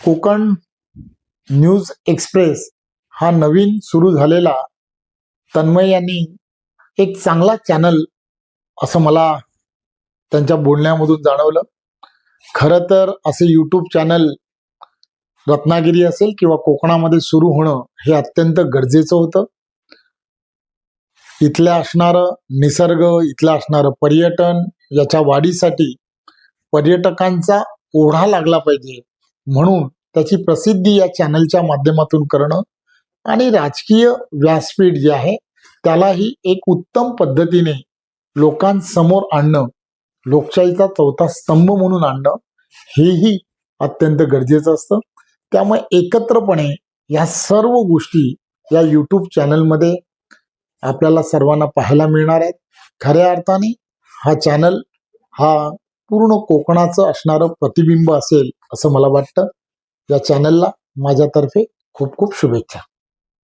Konkan news express हा नवीन सुरू झालेला तन्मय यांनी एक चांगला चॅनल असं मला त्यांच्या बोलण्यामधून जाणवलं. खरं तर असे यूट्यूब चॅनल रत्नागिरी असेल किंवा कोकणामध्ये सुरू होणं हे अत्यंत गरजेचं होतं. इथल्या असणारं निसर्ग इथलं असणारं पर्यटन याच्या वाढीसाठी पर्यटकांचा ओढा लागला पाहिजे. म्हणून त्याची प्रसिद्धी या चॅनलच्या माध्यमातून करणं आणि राजकीय व्यासपीठ जे आहे त्यालाही एक उत्तम पद्धतीने लोकांसमोर आणणं लोकशाहीचा चौथा स्तंभ म्हणून आणणं हेही अत्यंत गरजेचं असतं. त्यामुळे एकत्रपणे या सर्व गोष्टी या यूट्यूब चॅनलमध्ये आपल्याला सर्वांना पाहायला मिळणार आहेत. खऱ्या अर्थाने हा चॅनल हा पूर्ण कोकणाचं असणारं प्रतिबिंब असेल असं मला वाटतं. या चॅनलला माझ्यातर्फे खूप खूप शुभेच्छा.